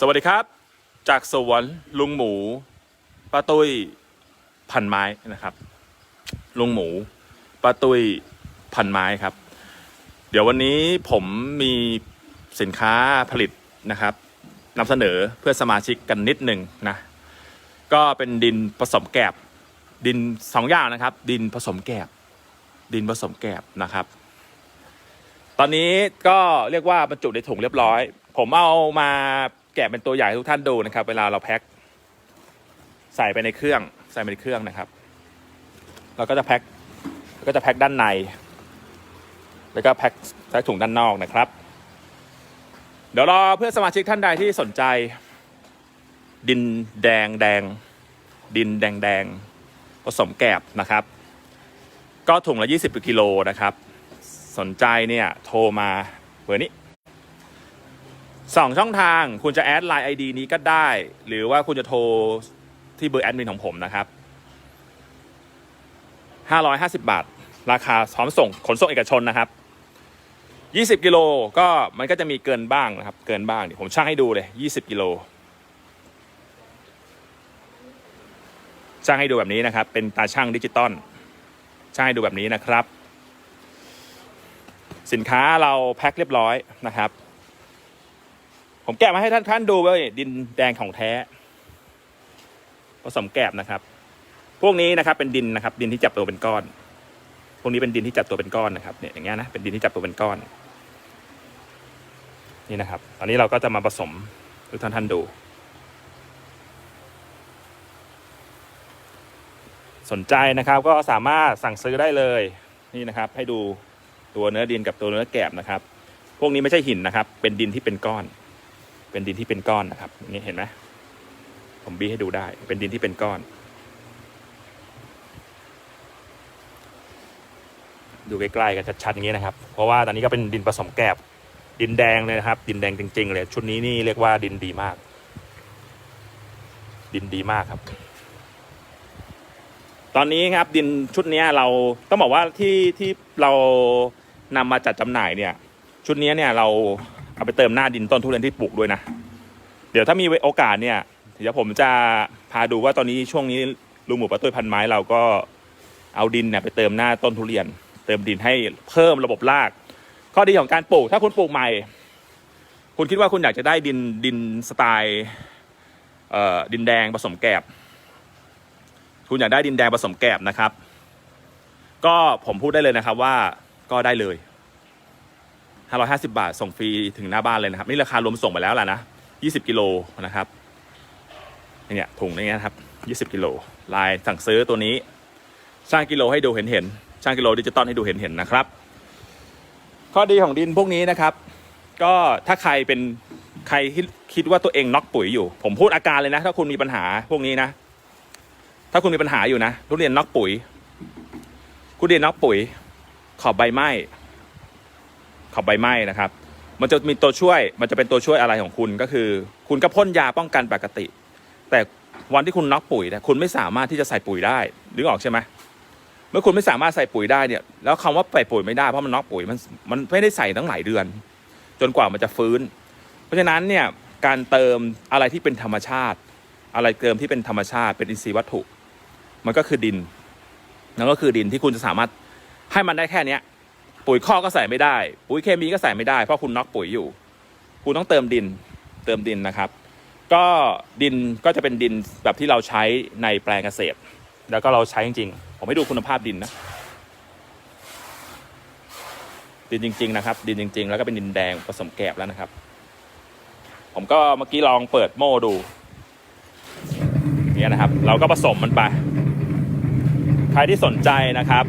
สวัสดีครับ จากสวนลุงหมูป้าตุ้ยพันไม้นะครับ ลุงหมูป้าตุ้ยพันไม้ครับ เดี๋ยววันนี้ผมมีสินค้าผลิตนะครับนำเสนอเพื่อสมาชิกกันนิดหนึ่งนะก็เป็นดินผสมแกบดินสองอย่างนะครับ ดินผสมแกบดินผสมแกบนะครับ ตอนนี้ก็เรียกว่าบรรจุในถุงเรียบร้อย ผมเอามา แกะเป็นตัวอย่ให้ทุกท่านดูนะครับ เวลาเราแพ็คใส่ไปในเครื่องใส่ไปในเครื่องนะครับ เราก็จะแพ็คก็จะแพ็คด้านใน แล้วก็แพ็คใส่ถุงด้านนอกนะครับ เดี๋ยวรอเพื่อนสมาชิกท่านใดที่สนใจ ดินแดงแดง ดินแดงแดงผสมแกบนะครับ ก็ถุงละ 20กิโลนะครับ สนใจเนี่ยโทรมาเบอร์นี้ สองช่องทางคุณจะแอดไลน์ไอดีนี้ก็ได้ หรือว่าคุณจะโทรที่เบอร์แอดมินของผมนะครับ550 บาท ราคาพร้อมส่งขนส่งเอกชนนะครับ 20 กิโลก็มันก็จะมีเกินบ้างนะครับ เกินบ้างเดี๋ยวผมช่างให้ดูเลย 20 กิโลช่างให้ดูแบบนี้นะครับ เป็นตาช่างดิจิตอลช่างให้ดูแบบนี้นะครับ สินค้าเราแพ็คเรียบร้อยนะครับ ผมแกะมาให้ท่านท่านดูไว้ดินแดงของแท้ผสมแกบนะครับ พวกนี้นะครับ เป็นดินนะครับ ดินที่จับตัวเป็นก้อน พวกนี้เป็นดินที่จับตัวเป็นก้อนนะครับ เนี่ยอย่างเงี้ยนะเป็นดินที่จับตัวเป็นก้อน นี่นะครับ ตอนนี้เราก็จะมาผสมทุกท่านท่านดู สนใจนะครับ ก็สามารถสั่งซื้อได้เลยนี่นะครับ ให้ดูตัวเนื้อดินกับตัวเนื้อแกบนะครับ พวกนี้ไม่ใช่หินนะครับ เป็นดินที่เป็นก้อน เป็นดินที่เป็นก้อนนะครับ นี้เห็นไหมผมบีให้ดูได้ เป็นดินที่เป็นก้อน ดูใกล้ๆกันชัดๆอย่างนี้นะครับ เพราะว่าตอนนี้ก็เป็นดินผสมแกบดินแดงเลยนะครับ ดินแดงจริง ๆ เลย ชุดนี้นี่เรียกว่าดินดีมาก ดินดีมากครับ ตอนนี้ครับดินชุดนี้เราต้องบอกว่าที่ที่เรานำมาจัดจำหน่ายเนี่ย ชุดนี้เนี่ยเรา เอาไปเติมหน้าดินต้นทุเรียนที่ปลูกด้วยนะ เดี๋ยวถ้ามีโอกาสเนี่ยเดี๋ยวผมจะพาดูว่าตอนนี้ช่วงนี้ลุงหมูปะตุ้ยพันไม้เราก็เอาดินเนี่ยไปเติมหน้าต้นทุเรียน เติมดินให้เพิ่มระบบราก ข้อดีของการปลูก ถ้าคุณปลูกใหม่ คุณคิดว่าคุณอยากจะได้ดินดินสไตล์เอ่อดินแดงผสมแกบคุณอยากได้ดินแดงผสมแกบนะครับ ก็ผมพูดได้เลยนะครับว่าก็ได้เลย 550 บาท ส่งฟรีถึงหน้าบ้านเลยนะครับ นี่ราคารวมส่งไปแล้วล่ะนะ 20 กิโลนะครับเนี่ยถุงนี้นะครับ 20 กิโล ลายสั่งซื้อตัวนี้ช่างกิโลให้ดูเห็นเห็นๆช่างกิโลดิจิตอลให้ดูเห็นเห็นๆนะครับ ข้อดีของดินพวกนี้นะครับ ก็ถ้าใครเป็นใครที่คิดว่าตัวเองน็อกปุ๋ยอยู่ ผมพูดอาการเลยนะ ถ้าคุณมีปัญหาพวกนี้นะ ถ้าคุณมีปัญหาอยู่นะทุเรียนน็อกปุ๋ยทุเรียนน็อกปุ๋ย ขอบใบไม้ ขอบใบไหม้นะครับ มันจะมีตัวช่วย มันจะเป็นตัวช่วยอะไรของคุณก็คือ คุณก็พ่นยาป้องกันปกติ แต่วันที่คุณน็อกปุ๋ยเนี่ยคุณไม่สามารถที่จะใส่ปุ๋ยได้นึกออกใช่ไหมเมื่อคุณไม่สามารถใส่ปุ๋ยได้เนี่ยแล้วคำว่าใส่ปุ๋ยไม่ได้เพราะมันน็อกปุ๋ยมันมันไม่ได้ใส่ตั้งหลายเดือน จนกว่ามันจะฟื้น เพราะฉะนั้นเนี่ยการเติมอะไรที่เป็นธรรมชาติ อะไรเติมที่เป็นธรรมชาติ เป็นอินทรีย์วัตถุ มันก็คือดินนั่นก็คือดินที่คุณจะสามารถให้มันได้แค่เนี้ย ปุ๋ยข้อกก็ใส่ไม่ได้ ปุ๋ยเคมีก็ใส่ไม่ได้เพราะคุณน็อกปุ๋ยอยู่ คุณต้องเติมดินเติมดินนะครับ ก็ดินก็จะเป็นดินแบบที่เราใช้ในแปลงเกษตร แล้วก็เราใช้จริงๆ ผมให้ดูคุณภาพดินนะดินจริง ๆ นะครับ ดินจริง ๆ แล้วก็เป็นดินแดงผสมแกบแล้วนะครับ ผมก็เมื่อกี้ลองเปิดโม่ดูเนี่ยนะครับ เราก็ผสมมันไป ใครที่สนใจนะครับ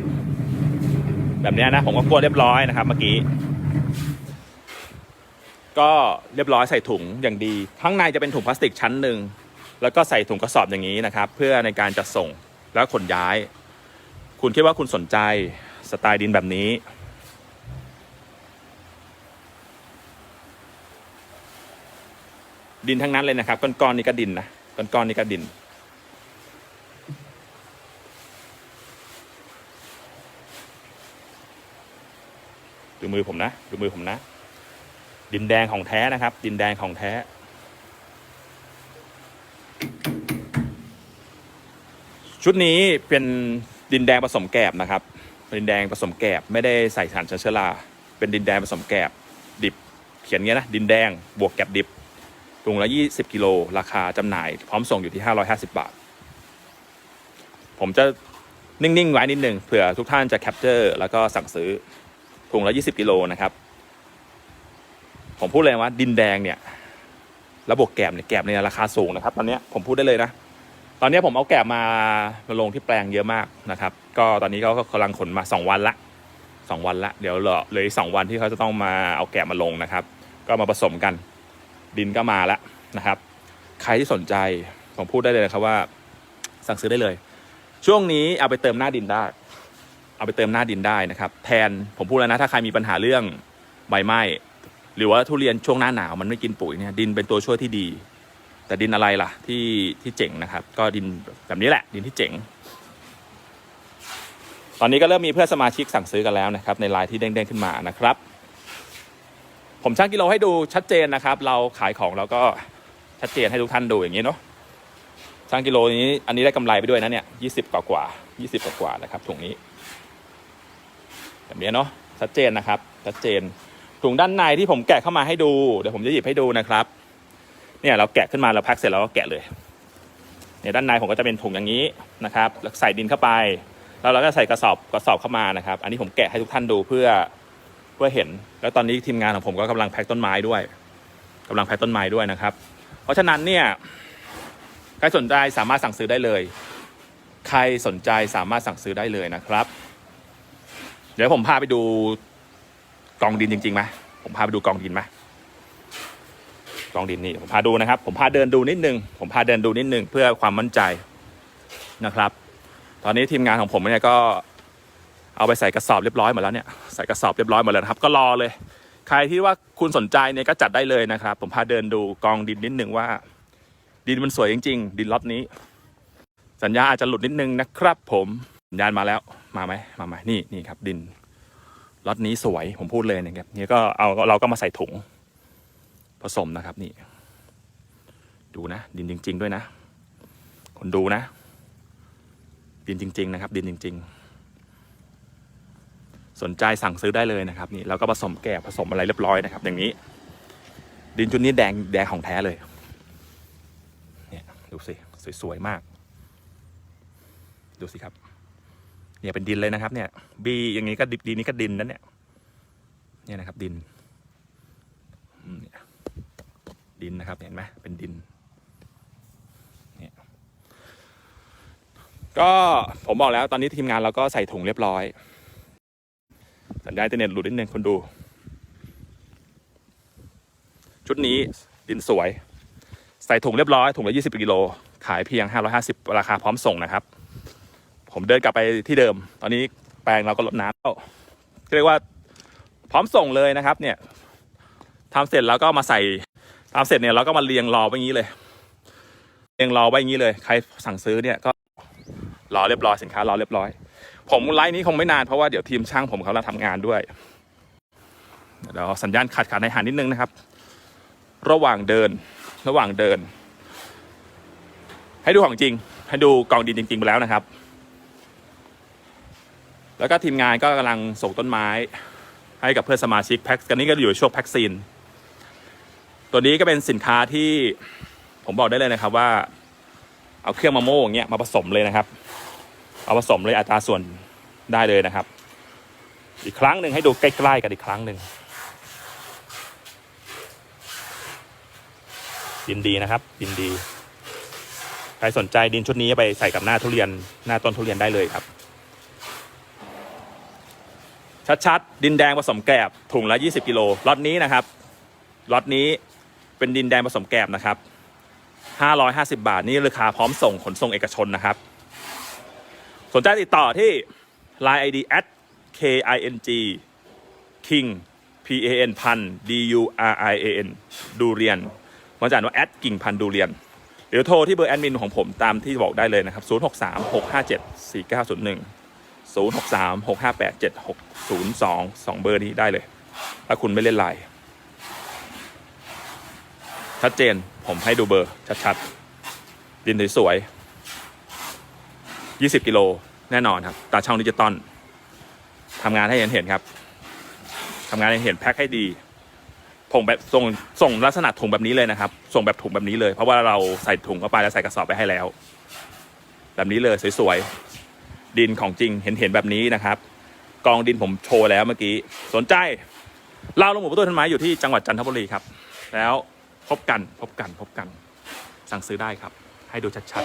แบบนี้นะผมก็กวนเรียบร้อยนะครับ เมื่อกี้ ก็เรียบร้อยใส่ถุงอย่างดี ข้างในจะเป็นถุงพลาสติกชั้นหนึ่งแล้วก็ใส่ถุงกระสอบอย่างนี้นะครับ เพื่อในการจัดส่งแล้วขนย้าย คุณคิดว่าคุณสนใจสไตล์ดินแบบนี้ ดินทั้งนั้นเลยนะครับก้อนๆนี่ก็ดินนะก้อนๆนี่ก็ดินูมือผมนะ ดูมือผมนะ ดินแดงของแท้นะครับ ดินแดงของแท้ ชุดนี้เป็นดินแดงผสมแกบนะครับ ดินแดงผสมแกบไม่ได้ใส่สารเชื้อรา เป็นดินแดงผสมแกบดิบ เขียนงี้นะ ดินแดงบวกแกบดิบถุงละ 20 กิโล ราคาจำหน่าย พร้อมส่งอยู่ที่ 550 บาท ผมจะนิ่ง ๆ ไว้นิดหนึ่งเผื่อทุกท่านจะแคปเจอร์แล้วก็สั่งซื้อ ถุงละ 20 กิโลนะครับ ผมพูดเลยว่าดินแดงเนี่ยระบบแกบเนี่ยแกบเนี่ยราคาสูงนะครับ ตอนเนี้ยผมพูดได้เลยนะ ตอนเนี้ยผมเอาแกบมามาลงที่แปลงเยอะมากนะครับ ก็ตอนนี้เขาก็กำลังขนมา 2 วันละ 2 วันละ เดี๋ยวเหลือเลืออีกสองวันที่เขาจะต้องมาเอาแกะมาลงนะครับ ก็มาผสมกัน ดินก็มาแล้วนะครับ ใครที่สนใจผมพูดได้เลยนะครับว่า สั่งซื้อได้เลย ช่วงนี้เอาไปเติมหน้าดินได้ เอาไปเติมหน้าดินได้นะครับ แทนผมพูดแล้วนะถ้าใครมีปัญหาเรื่องใบไหม้หรือว่าทุเรียนช่วงหน้าหนาวมันไม่กินปุ๋ยเนี่ยดินเป็นตัวช่วยที่ดี แต่ดินอะไรล่ะที่ที่เจ๋งนะครับ ก็ดินแบบนี้แหละ ดินที่เจ๋ง ตอนนี้ก็เริ่มมีเพื่อนสมาชิกสั่งซื้อกันแล้วนะครับ ในไลน์ที่เด้งๆขึ้นมานะครับ ผมชั่งกิโลให้ดูชัดเจนนะครับ เราขายของเราก็ชัดเจนให้ทุกท่านดูอย่างนี้เนาะชั่งกิโลนี้อันนี้ได้กำไรไปด้วยนะเนี่ยยี่สิบกว่ากว่ายี่สิบกว่ากว่านะครับถุงนี้ แบบนี้เนาะชัดเจนนะครับชัดเจนถุงด้านในที่ผมแกะเข้ามาให้ดูเดี๋ยวผมจะหยิบให้ดูนะครับ เนี่ยเราแกะขึ้นมาเราแพ็คเสร็จแล้วก็แกะเลยเนี่ยด้านในผมก็จะเป็นถุงอย่างนี้นะครับแล้วใส่ดินเข้าไป แล้วเราก็ใส่กระสอบกระสอบเข้ามานะครับ อันนี้ผมแกะให้ทุกท่านดูเพื่อเพื่อเห็น แล้วตอนนี้ทีมงานของผมก็กำลังแพ็คต้นไม้ด้วยกำลังแพ็คต้นไม้ด้วยนะครับ เพราะฉะนั้นเนี่ยใครสนใจสามารถสั่งซื้อได้เลย ใครสนใจสามารถสั่งซื้อได้เลยนะครับ เดี๋ยวผมพาไปดูกองดินจริงๆไหมผมพาไปดูกองดินไหมกองดินนี่ผมพาดูนะครับ ผมพาเดินดูนิดนึง ผมพาเดินดูนิดนึงเพื่อความมั่นใจนะครับ ตอนนี้ทีมงานของผมเนี่ยก็เอาไปใส่กระสอบเรียบร้อยหมดแล้วเนี่ยใส่กระสอบเรียบร้อยหมดแล้วครับ ก็รอเลย ใครที่ว่าคุณสนใจเนี่ยก็จัดได้เลยนะครับ ผมพาเดินดูกองดินนิดนึงว่า ดินมันสวยจริง ๆ ดินล็อตนี้ สัญญาอาจจะหลุดนิดนึงนะครับ ผมสัญญาณมาแล้ว มาไหมมาไหมนี่นี่ครับ ดินล็อตนี้สวยผมพูดเลยนะครับนี่ก็เอาเราก็มาใส่ถุง ผสมนะครับ นี่ ดูนะ ดินจริง ๆ ด้วยนะ คนดูนะ ดินจริง ๆ นะครับ ดินจริง ๆ สนใจสั่งซื้อได้เลยนะครับ นี่แล้วก็ผสมแกบผสมอะไรเรียบร้อยนะครับ อย่างนี้ ดินชุดนี้แดงแดงของแท้เลย เนี่ยดูสิสวยๆมาก ดูสิครับ เนี่ยเป็นดินเลยนะครับ เนี่ย บีอย่างนี้ก็ดินนี้ก็ดินนั่นเนี่ย เนี่ยนะครับ ดินดินนะครับเห็นไหมเป็นดินก็ผมบอกแล้วตอนนี้ทีมงานเราก็ใส่ถุงเรียบร้อย สัญญาณอินเทอร์เน็ตหลุดนิดนึงคนดู ชุดนี้ดินสวย ใส่ถุงเรียบร้อยถุงละ 20 กิโล ขายเพียง 550 ราคาพร้อมส่งนะครับ ผมเดินกลับไปที่เดิม ตอนนี้แปลงเราก็ลดน้ำแล้วเรียกว่าพร้อมส่งเลยนะครับ เนี่ยทำเสร็จแล้วก็มาใส่ทำเสร็จเนี่ยเราก็มาเรียงรอไว้อย่างนี้เลย เรียงรอไว้อย่างนี้เลย ใครสั่งซื้อเนี่ยก็รอเรียบร้อยสินค้ารอเรียบร้อย ผมไลฟ์นี้คงไม่นานเพราะว่าเดี๋ยวทีมช่างผมเขากำลังทำงานด้วยเดี๋ยวสัญญาณขาดขาดในหานิดนึงนะครับ ระหว่างเดินระหว่างเดิน ให้ดูของจริง ให้ดูกองดินจริง ๆ ไปแล้วนะครับ แล้วก็ทีมงานก็กำลังส่งต้นไม้ ให้กับเพื่อนสมาชิกแพ็กกันนี้ก็อยู่ในช่วงแพ็กซีน ตัวนี้ก็เป็นสินค้าที่ผมบอกได้เลยนะครับว่า เอาเครื่องมาโม่อย่างเงี้ยมาผสมเลยนะครับ เอาผสมเลยอัตราส่วนได้เลยนะครับ อีกครั้งหนึ่งให้ดูใกล้ๆกันอีกครั้งหนึ่งดินดีนะครับ ดินดี ใครสนใจดินชุดนี้ไปใส่กับหน้าทุเรียนหน้าต้นทุเรียนได้เลยครับ ชัดๆ ดินแดงผสมแกลบถุงละ 20 กิโลล็อตนี้นะครับล็อตนี้เป็นดินแดงผสมแกลบนะครับ 550 บาทนี่ราคาพร้อมส่งขนส่งเอกชนนะครับ สนใจติดต่อที่ line ID at king king p a n พัน d u r i a n ดูเรียนมันจะอ่านว่าแอดกิ่งพันดูเรียนหรือโทรที่เบอร์แอดมินของผมตามที่บอกได้เลยนะครับ 063 657 4901 063 658 7602 2 เบอร์นี้ได้เลย ถ้าคุณไม่เล่นไลน์ชัดเจนผมให้ดูเบอร์ชัดๆ ดินสวยๆยี่สิบกิโลแน่นอนครับ ตาช่องดิจิตอลทำงานให้เห็นเห็นครับทำงานให้เห็นแพ็คให้ดีผงแบบส่งส่งลักษณะถุงแบบนี้เลยนะครับ ส่งแบบถุงแบบนี้เลย เพราะว่าเราใส่ถุงเข้าไปแล้วใส่กระสอบไปให้แล้ว แบบนี้เลยสวยๆ ดินของจริงเห็นเห็นแบบนี้นะครับ กองดินผมโชว์แล้วเมื่อกี้ สนใจเล่าลงหมูประตูต้นไม้อยู่ที่จังหวัดจันทบุรีครับ แล้วพบกันพบกันพบกัน สั่งซื้อได้ครับ ให้ดูชัดชัด